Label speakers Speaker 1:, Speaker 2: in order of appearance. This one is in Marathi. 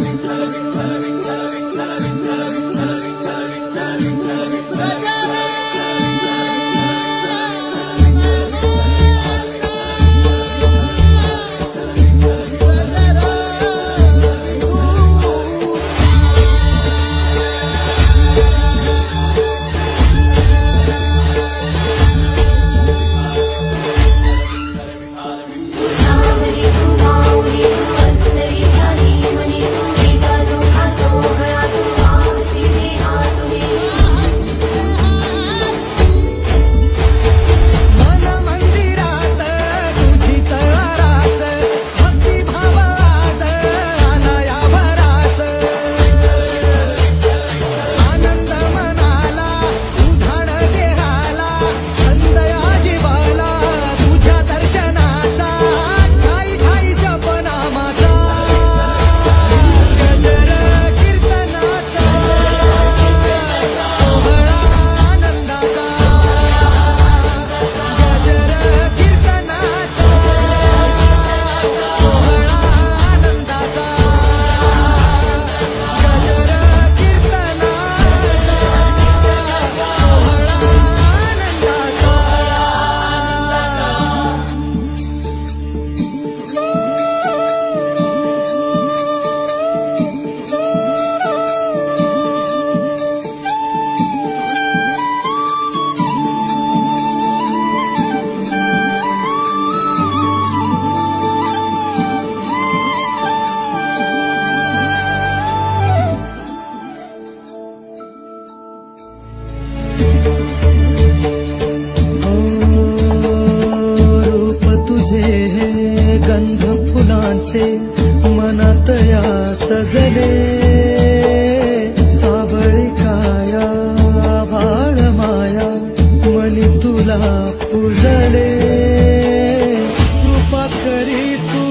Speaker 1: Halloween, Halloween, Halloween. रूप तुझे गंध फुलांचे मनातया सजले। साबळी काया वाळ मनी तुला पुजले। कृपा करी तू